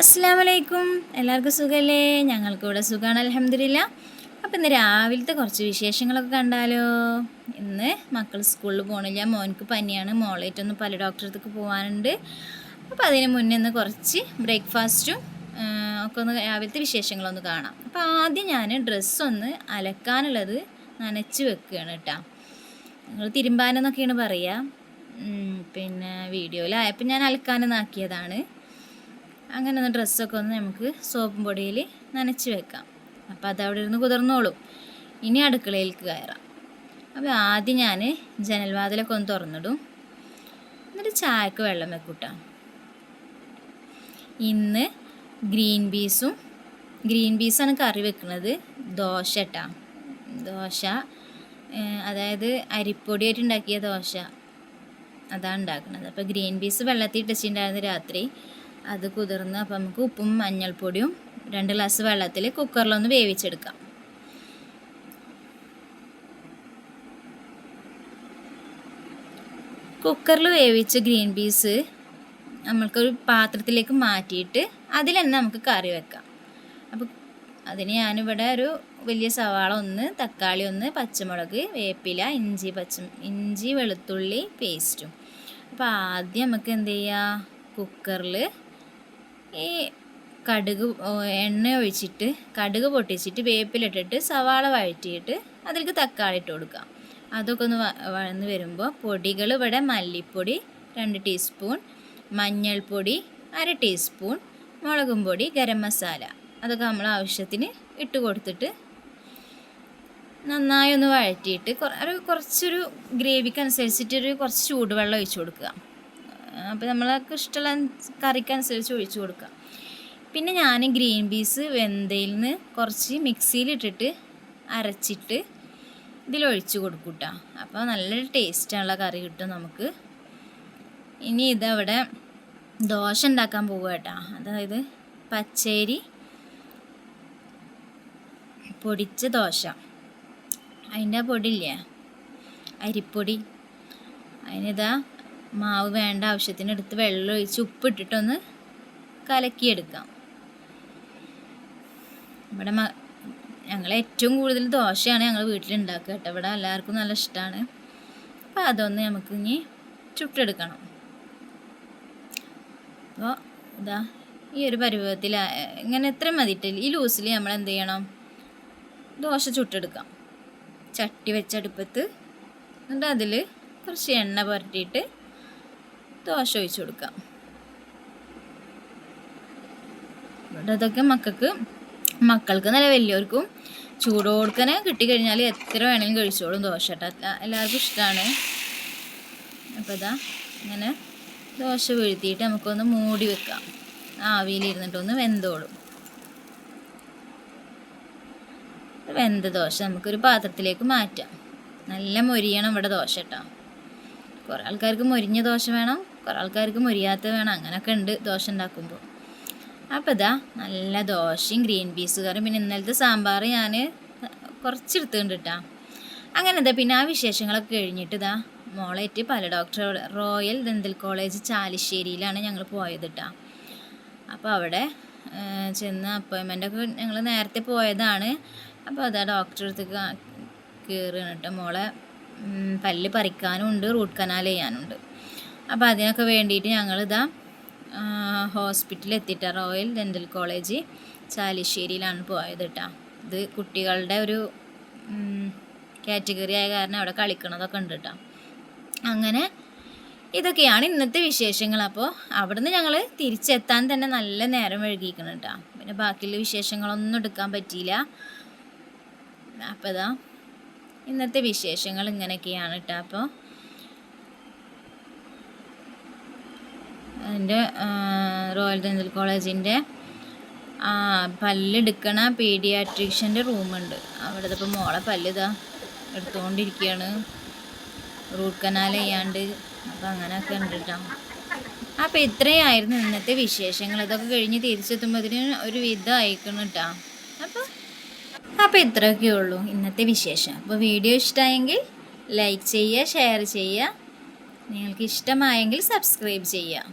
അസ്സാം എല്ലാവർക്കും സുഖല്ലേ? ഞങ്ങൾക്ക് ഇവിടെ സുഖമാണ് അലഹമില്ല അപ്പം ഇന്ന് രാവിലത്തെ കുറച്ച് വിശേഷങ്ങളൊക്കെ കണ്ടാലോ? ഇന്ന് മക്കൾ സ്കൂളിൽ പോകണില്ല മോനക്ക് പനിയാണ്. മോളേറ്റൊന്ന് പല ഡോക്ടറെ അടുത്തേക്ക് പോകാനുണ്ട് അപ്പോൾ അതിന് മുന്നേ ഒന്ന് കുറച്ച് ബ്രേക്ക്ഫാസ്റ്റും ഒക്കെ ഒന്ന് രാവിലത്തെ വിശേഷങ്ങളൊന്ന് കാണാം. അപ്പോൾ ആദ്യം ഞാൻ ഡ്രസ്സൊന്ന് അലക്കാനുള്ളത് നനച്ച് വെക്കുകയാണ് കേട്ടോ നിങ്ങൾ തിരുമ്പാനെന്നൊക്കെയാണ് പറയുക പിന്നെ വീഡിയോയിലായപ്പോൾ ഞാൻ അലക്കാനെന്നാക്കിയതാണ്. അങ്ങനെ ഒന്ന് ഡ്രസ്സൊക്കെ ഒന്ന് നമുക്ക് സോപ്പും പൊടിയിൽ നനച്ച് വെക്കാം. അപ്പോൾ അവിടെ ഇരുന്ന് കുതിർന്നോളും. ഇനി അടുക്കളയിലേക്ക് കയറാം. അപ്പോൾ ആദ്യം ഞാൻ ജനൽവാതിലൊക്കെ ഒന്ന് തുറന്നിടും. എന്നിട്ട് ചായക്ക് വെള്ളം വെക്കൂട്ടാം. ഇന്ന് ഗ്രീൻ പീസും ഗ്രീൻ പീസാണ് കറി വെക്കുന്നത്. ദോശ ഇട്ടാ ദോശ അതായത് അരിപ്പൊടിയായിട്ട് ഉണ്ടാക്കിയ ദോശ. അതാണ് ഉണ്ടാക്കുന്നത്. അപ്പോൾ ഗ്രീൻ പീസ് വെള്ളത്തിൽ ഇട്ടിട്ടുണ്ടായിരുന്നു രാത്രി. അത് കുതിർന്ന് അപ്പം നമുക്ക് ഉപ്പും മഞ്ഞൾപ്പൊടിയും രണ്ട് ഗ്ലാസ് വെള്ളത്തിൽ കുക്കറിലൊന്ന് വേവിച്ചെടുക്കാം. കുക്കറിൽ വേവിച്ച ഗ്രീൻ പീസ് നമ്മൾക്കൊരു പാത്രത്തിലേക്ക് മാറ്റിയിട്ട് അതിൽ തന്നെ നമുക്ക് കറി വെക്കാം. അപ്പോൾ അതിന് ഞാനിവിടെ ഒരു വലിയ സവാള ഒന്ന് തക്കാളി ഒന്ന് പച്ചമുളക് വേപ്പില ഇഞ്ചി പച്ച ഇഞ്ചി വെളുത്തുള്ളി പേസ്റ്റും. അപ്പോൾ ആദ്യം നമുക്ക് എന്ത് ചെയ്യുക കുക്കറിൽ ഈ കടുക് എണ്ണ ഒഴിച്ചിട്ട് കടുക് പൊട്ടിച്ചിട്ട് വേപ്പിലിട്ടിട്ട് സവാള വഴറ്റിയിട്ട് അതിലേക്ക് തക്കാളി ഇട്ട് കൊടുക്കാം. അതൊക്കെ ഒന്ന് വളർന്ന് വരുമ്പോൾ പൊടികൾ ഇവിടെ മല്ലിപ്പൊടി രണ്ട് ടീസ്പൂൺ മഞ്ഞൾപ്പൊടി അര ടീസ്പൂൺ മുളകും പൊടി ഗരം മസാല. അതൊക്കെ നമ്മൾ ആവശ്യത്തിന് ഇട്ട് കൊടുത്തിട്ട് നന്നായി ഒന്ന് വഴറ്റിയിട്ട് ഒരു കുറച്ചൊരു ഗ്രേവിക്ക് അനുസരിച്ചിട്ടൊരു കുറച്ച് ചൂടുവെള്ളം ഒഴിച്ച് കൊടുക്കുക. അപ്പോൾ നമ്മൾക്ക് ഇഷ്ടമുള്ള കറിക്കനുസരിച്ച് ഒഴിച്ചു കൊടുക്കുക. പിന്നെ ഞാൻ ഗ്രീൻ പീസ് വെന്തയിൽ നിന്ന് കുറച്ച് മിക്സിയിലിട്ടിട്ട് അരച്ചിട്ട് ഇതിലൊഴിച്ച് കൊടുക്കും കേട്ടോ അപ്പോൾ നല്ലൊരു ടേസ്റ്റുള്ള കറി കിട്ടും നമുക്ക്. ഇനി ഇതവിടെ ദോശ ഉണ്ടാക്കാൻ പോവുക കേട്ടോ അതായത് പച്ചരി പൊടിച്ച ദോശ. അതിന്റെ പൊടിയില്ലേ? അരിപ്പൊടി. അതിനിതാ മാവ് വേണ്ട ആവശ്യത്തിന് എടുത്ത് വെള്ളം ഒഴിച്ച് ഉപ്പിട്ടിട്ടൊന്ന് കലക്കിയെടുക്കാം. ഇവിടെ ഞങ്ങൾ ഏറ്റവും കൂടുതൽ ദോശയാണ് ഞങ്ങൾ വീട്ടിലുണ്ടാക്കുക കേട്ടോ. ഇവിടെ എല്ലാവർക്കും നല്ല ഇഷ്ടമാണ് അപ്പോൾ അതൊന്ന് നമുക്ക് ഇനി ചുട്ടെടുക്കണം. അപ്പോൾ ഇതാ ഈ ഒരു പരുവത്തിൽ ഇങ്ങനെ എത്ര മതിയിട്ടില്ല. ഈ ലൂസിൽ നമ്മൾ എന്ത് ചെയ്യണം? ദോശ ചുട്ടെടുക്കാം. ചട്ടി വെച്ചടുപ്പത്ത് എന്നിട്ട് അതിൽ കുറച്ച് എണ്ണ പുരട്ടിയിട്ട് ദോശ ഒഴിച്ചു കൊടുക്കാം ഇവിടെ ഇതൊക്കെ മക്കൾക്ക് മക്കൾക്ക് നല്ല വലിയവർക്കും ചൂടോടുക്കനെ കിട്ടിക്കഴിഞ്ഞാൽ എത്ര വേണമെങ്കിലും കഴിച്ചോളും ദോശ കേട്ടോ. എല്ലാവർക്കും ഇഷ്ടമാണ് അപ്പോൾ ഇതാ ഇങ്ങനെ ദോശ വീഴ്ത്തിയിട്ട് നമുക്കൊന്ന് മൂടി വെക്കാം. ആവിയിലിരുന്നിട്ടൊന്ന് വെന്തോളും. വെന്ത ദോശ നമുക്കൊരു പാത്രത്തിലേക്ക് മാറ്റാം. നല്ല മൊരിയണം ഇവിടെ ദോശ കേട്ടോ. കുറേ ആൾക്കാർക്ക് മൊരിഞ്ഞ ദോശ വേണം. കുറേ ആൾക്കാർക്ക് മുരിയാത്ത വേണം. അങ്ങനെയൊക്കെ ഉണ്ട് ദോശ ഉണ്ടാക്കുമ്പോൾ അപ്പോൾ ഇതാ നല്ല ദോശയും ഗ്രീൻ പീസ് കറിയും പിന്നെ ഇന്നലത്തെ സാമ്പാർ ഞാൻ കുറച്ചെടുത്തുണ്ട് കേട്ടോ അങ്ങനെ എന്താ പിന്നെ ആ വിശേഷങ്ങളൊക്കെ കഴിഞ്ഞിട്ട് ഇതാ മോളേറ്റ് പല ഡോക്ടർ റോയൽ ദന്തൽ കോളേജ് ചാലിശ്ശേരിയിലാണ് ഞങ്ങൾ പോയത് കേട്ടോ അപ്പോൾ അവിടെ ചെന്ന് അപ്പോയിൻമെന്റ് ഒക്കെ ഞങ്ങൾ നേരത്തെ പോയതാണ്. അപ്പോൾ അതാ ഡോക്ടറെ അടുത്തേക്ക് കയറുകയാണ് കേട്ടോ മോളെ പല്ല് പറിക്കാനും ഉണ്ട് റൂട്ട് കനാൽ ചെയ്യാനുണ്ട്. അപ്പോൾ അതിനൊക്കെ വേണ്ടിയിട്ട് ഞങ്ങളിതാ ഹോസ്പിറ്റലിൽ എത്തിയിട്ട റോയൽ ഡെന്റൽ കോളേജ് ചാലിശ്ശേരിയിലാണ് പോയത് കേട്ടോ ഇത് കുട്ടികളുടെ ഒരു കാറ്റഗറി ആയ കാരണം അവിടെ കളിക്കണതൊക്കെ ഉണ്ട് കേട്ടോ അങ്ങനെ ഇതൊക്കെയാണ് ഇന്നത്തെ വിശേഷങ്ങൾ. അപ്പോൾ അവിടുന്ന് ഞങ്ങൾ തിരിച്ചെത്താൻ തന്നെ നല്ല നേരം വഴുകിയിരിക്കണം കേട്ടോ പിന്നെ ബാക്കിയുള്ള വിശേഷങ്ങളൊന്നും എടുക്കാൻ പറ്റിയില്ല. അപ്പോൾ ഇതാ ഇന്നത്തെ വിശേഷങ്ങൾ ഇങ്ങനെയൊക്കെയാണ് കേട്ടോ അപ്പോൾ അതിന്റെ റോയൽ ഡെന്റൽ കോളേജിന്റെ പല്ലെടുക്കണ പീഡിയാട്രിഷ്യന്റെ റൂമുണ്ട്. അവിടെ ഇപ്പോൾ മോളെ പല്ല് ഇതാ എടുത്തുകൊണ്ടിരിക്കുകയാണ് റൂട്ട് കനാൽ ചെയ്യാണ്ട്. അപ്പം അങ്ങനെയൊക്കെ ഉണ്ട് കേട്ടോ അപ്പം ഇത്രയായിരുന്നു ഇന്നത്തെ വിശേഷങ്ങൾ. ഇതൊക്കെ കഴിഞ്ഞ് തിരിച്ചെത്തുമ്പോഴത്തേന് ഒരു വിധം അയക്കണം കേട്ടോ അപ്പോൾ അപ്പം ഇത്രയൊക്കെ ഉള്ളൂ ഇന്നത്തെ വിശേഷം. അപ്പോൾ വീഡിയോ ഇഷ്ടമായെങ്കിൽ ലൈക്ക് ചെയ്യുക ഷെയർ ചെയ്യുക. നിങ്ങൾക്ക് ഇഷ്ടമായെങ്കിൽ സബ്സ്ക്രൈബ് ചെയ്യുക.